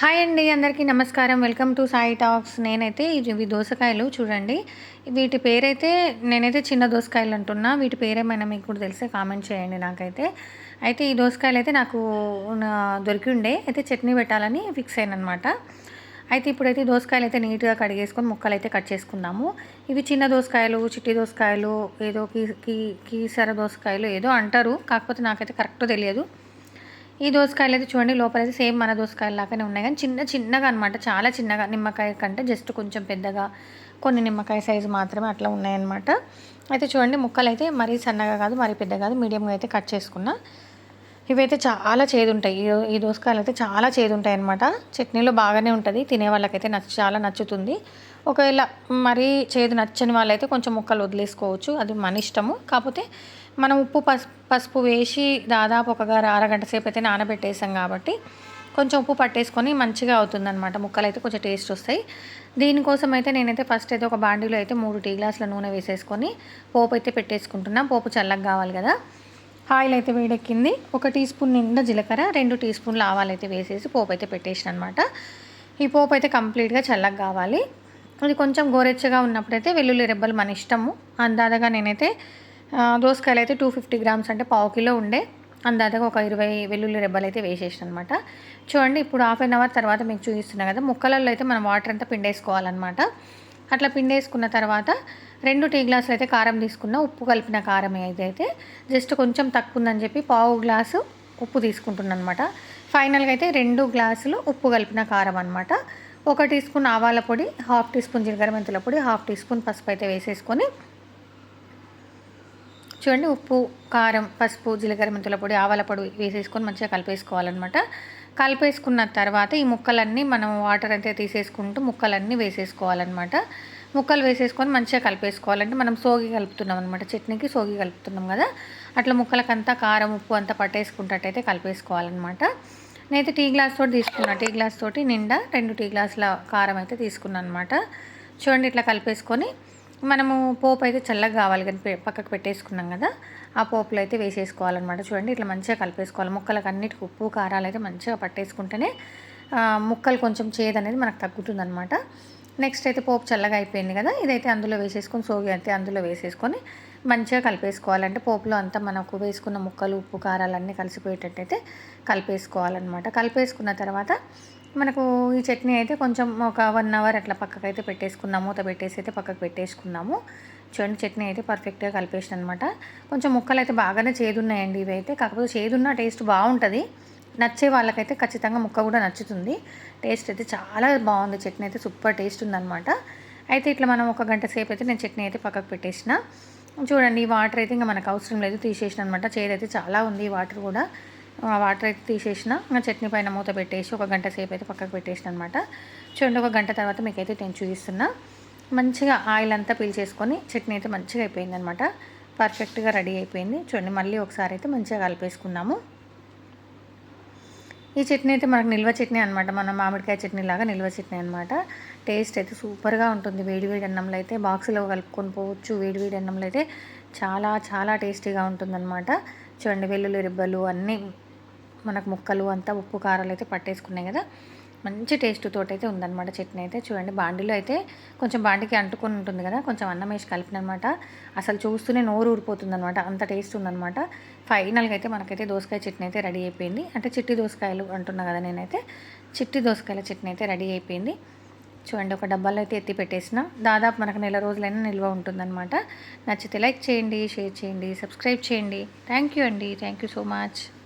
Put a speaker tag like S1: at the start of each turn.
S1: Hi అండి అందరికీ నమస్కారం. Welcome to Sai talks. నేనైతే ఇవి దోసకాయలు చూడండి. వీటి పేరైతే నేనైతే చిన్న దోసకాయలు అంటున్నా. వీటి పేరేమైనా మీకు కూడా తెలిస్తే కామెంట్ చేయండి నాకైతే. అయితే ఈ దోసకాయలు అయితే నాకు దొరికి ఉండే అయితే చట్నీ పెట్టాలని ఫిక్స్ అయిన అనమాట అయితే ఇప్పుడైతే దోసకాయలు అయితే నీట్గా కడిగేసుకొని ముక్కలు అయితే కట్ చేసుకుందాము. ఇవి చిన్న దోసకాయలు చిట్టి దోసకాయలు ఏదో కీ కీ కీసర దోసకాయలు ఏదో అంటారు. కాకపోతే నాకైతే కరెక్ట్ తెలియదు. ఈ దోసకాయలు అయితే చూడండి లోపల అయితే సేమ్ మన దోసకాయలు లాగానే ఉన్నాయి. కానీ చిన్న చిన్నగా అనమాట చాలా చిన్నగా. నిమ్మకాయ కంటే జస్ట్ కొంచెం పెద్దగా కొన్ని నిమ్మకాయ సైజు మాత్రమే అట్లా ఉన్నాయన్నమాట. అయితే చూడండి ముక్కలు అయితే మరీ సన్నగా కాదు మరీ పెద్ద కాదు మీడియంగా అయితే కట్ చేసుకున్నా. ఇవైతే చాలా చేదు ఉంటాయి ఈ దోసకాయలు అయితే చాలా చేదు ఉంటాయి అనమాట చట్నీలో బాగానే ఉంటుంది తినే వాళ్ళకైతే నచ్చ చాలా నచ్చుతుంది. ఒకవేళ మరీ చేదు నచ్చని వాళ్ళైతే కొంచెం ముక్కలు వదిలేసుకోవచ్చు అది మన ఇష్టము. కాకపోతే మనం ఉప్పు పసుపు పసుపు వేసి దాదాపు ఒక అరగంట సేపు అయితే నానబెట్టేసాం కాబట్టి కొంచెం ఉప్పు పట్టేసుకొని మంచిగా అవుతుందన్నమాట. ముక్కలు అయితే కొంచెం టేస్ట్ వస్తాయి. దీనికోసం అయితే నేనైతే ఫస్ట్ అయితే ఒక బాండీలో అయితే మూడు టీ గ్లాసుల నూనె వేసేసుకొని పోపు అయితే పెట్టేసుకుంటున్నాం. పోపు చల్లగా కావాలి కదా. ఆయిల్ అయితే వేడెక్కింది. ఒక టీ స్పూన్ నిండా జీలకర్ర రెండు టీ స్పూన్లు ఆవాలు అయితే వేసేసి పోపు అయితే పెట్టేసిన అనమాట ఈ పోపు అయితే కంప్లీట్గా చల్లగా కావాలి. అది కొంచెం గోరెచ్చగా ఉన్నప్పుడైతే వెల్లుల్లి రెబ్బలు మన ఇష్టము. అందాదగా నేనైతే దోసకాయలు అయితే టూ ఫిఫ్టీ గ్రామ్స్ అంటే పావు కిలో ఉండే. అందాదగా ఒక ఇరవై వెల్లుల్లి రెబ్బలు అయితే వేసేసాను అనమాట చూడండి ఇప్పుడు హాఫ్ అన్ అవర్ తర్వాత మీకు చూపిస్తున్నా కదా ముక్కలలో అయితే మనం వాటర్ అంతా పిండేసుకోవాలన్నమాట. అట్లా పిండేసుకున్న తర్వాత రెండు టీ గ్లాసులు అయితే కారం తీసుకున్న ఉప్పు కలిపిన కారం ఏదైతే జస్ట్ కొంచెం తక్కువ ఉందని చెప్పి పావు గ్లాసు ఉప్పు తీసుకుంటున్నాను అనమాట ఫైనల్గా అయితే రెండు గ్లాసులు ఉప్పు కలిపిన కారం అనమాట ఒక టీ స్పూన్ ఆవాల పొడి హాఫ్ టీ స్పూన్ జీలకర్ర మెంతుల పొడి హాఫ్ టీ స్పూన్ పసుపు అయితే వేసేసుకొని చూడండి ఉప్పు కారం పసుపు జీలకర్ర మెంతుల పొడి ఆవాల పొడి వేసేసుకొని మంచిగా కలిపేసుకోవాలన్నమాట. కలిపేసుకున్న తర్వాత ఈ ముక్కలన్నీ మనం వాటర్ అయితే తీసేసుకుంటూ ముక్కలన్నీ వేసేసుకోవాలన్నమాట. ముక్కలు వేసేసుకొని మంచిగా కలిపేసుకోవాలంటే మనం సోగి కలుపుతున్నాం అనమాట చట్నీకి సోగి కలుపుతున్నాం కదా. అట్లా ముక్కలకంతా కారం ఉప్పు అంతా పట్టేసుకుంటట్టయితే కలిపేసుకోవాలన్నమాట. నేనైతే టీ గ్లాస్ తోటి తీసుకున్నా. టీ గ్లాస్ తోటి నిండా రెండు టీ గ్లాసుల కారం అయితే తీసుకున్నాను అనమాట చూడండి ఇట్లా కలిపేసుకొని మనము పోపు అయితే చల్లగా కావాలి కానీ పక్కకు పెట్టేసుకున్నాం కదా ఆ పోపులో అయితే వేసేసుకోవాలన్నమాట. చూడండి ఇట్లా మంచిగా కలిపేసుకోవాలి. ముక్కలకు అన్నిటికి ఉప్పు కారాలు అయితే మంచిగా పట్టేసుకుంటేనే ముక్కలు కొంచెం చేదు అనేది మనకు తగ్గుతుందనమాట నెక్స్ట్ అయితే పోపు చల్లగా అయిపోయింది కదా ఇదైతే అందులో వేసేసుకొని సోగి అయితే అందులో వేసేసుకొని మంచిగా కలిపేసుకోవాలంటే పోపులో అంతా మనకు వేసుకున్న ముక్కలు ఉప్పు కారాలన్నీ కలిసిపోయేటట్టయితే కలిపేసుకోవాలన్నమాట. కలిపేసుకున్న తర్వాత మనకు ఈ చట్నీ అయితే కొంచెం ఒక వన్ అవర్ అట్లా పక్కకు అయితే పెట్టేసుకున్నాము మూత పెట్టేసి అయితే పక్కకు పెట్టేసుకున్నాము. చూడండి చట్నీ అయితే పర్ఫెక్ట్గా కలిపేసిన అనమాట కొంచెం ముక్కలు అయితే బాగానే చేదున్నాయండి ఇవి అయితే. కాకపోతే చేదున్న టేస్ట్ బాగుంటుంది. నచ్చే వాళ్ళకైతే ఖచ్చితంగా ముక్క కూడా నచ్చుతుంది. టేస్ట్ అయితే చాలా బాగుంది. చట్నీ అయితే సూపర్ టేస్ట్ ఉందన్నమాట. అయితే ఇట్లా మనం ఒక గంట సేపు అయితే నేను చట్నీ అయితే పక్కకు పెట్టేసిన. చూడండి ఈ వాటర్ అయితే ఇంకా మనకు అవసరం లేదు. తీసేసిన అనమాట చేదైతే చాలా ఉంది ఈ వాటర్ కూడా. వాటర్ అయితే తీసేసిన. ఇంకా చట్నీ పైన మూత పెట్టేసి ఒక గంట సేపు అయితే పక్కకు పెట్టేసిన అనమాట చూడండి ఒక గంట తర్వాత మీకైతే నేను చూపిస్తున్నా. మంచిగా ఆయిల్ అంతా పీల్చేసుకొని చట్నీ అయితే మంచిగా అయిపోయింది అనమాట పర్ఫెక్ట్గా రెడీ అయిపోయింది. చూడండి మళ్ళీ ఒకసారి అయితే మంచిగా కలిపేసుకున్నాము ఈ చట్నీ అయితే మనకు నిల్వ చట్నీ అనమాట మన మామిడికాయ చట్నీ లాగా నిల్వ చట్నీ అనమాట టేస్ట్ అయితే సూపర్గా ఉంటుంది. వేడివేడి అన్నంలో అయితే బాక్స్లో కలుపుకొని పోవచ్చు. వేడివేడి అన్నంలో అయితే చాలా చాలా టేస్టీగా ఉంటుందన్నమాట. చూడండి వెల్లుల్లి రిబ్బలు అన్నీ మనకు ముక్కలు అంతా ఉప్పు కారాలు అయితే పట్టేసుకున్నాయి కదా. మంచి టేస్ట్ అయితే ఉందన్నమాట చట్నీ అయితే. చూడండి బాండీలో అయితే కొంచెం బాండికి అంటుకొని ఉంటుంది కదా కొంచెం అన్నం వేసి కలిపినమాట. అసలు చూస్తూనే నోరు ఊరిపోతుంది అనమాట అంత టేస్ట్ ఉందన్నమాట. ఫైనల్గా అయితే మనకైతే దోసకాయ చట్నీ అయితే రెడీ అయిపోయింది. అంటే చిట్టి దోసకాయలు అంటున్నా కదా నేనైతే. చిట్టి దోసకాయల చట్నీ అయితే రెడీ అయిపోయింది. చూడండి ఒక డబ్బాలో అయితే ఎత్తి పెట్టేసిన. దాదాపు మనకు నెల రోజులైనా నిల్వ ఉంటుందన్నమాట. నచ్చితే లైక్ చేయండి షేర్ చేయండి సబ్స్క్రైబ్ చేయండి. థ్యాంక్ యూ అండి. Thank you so much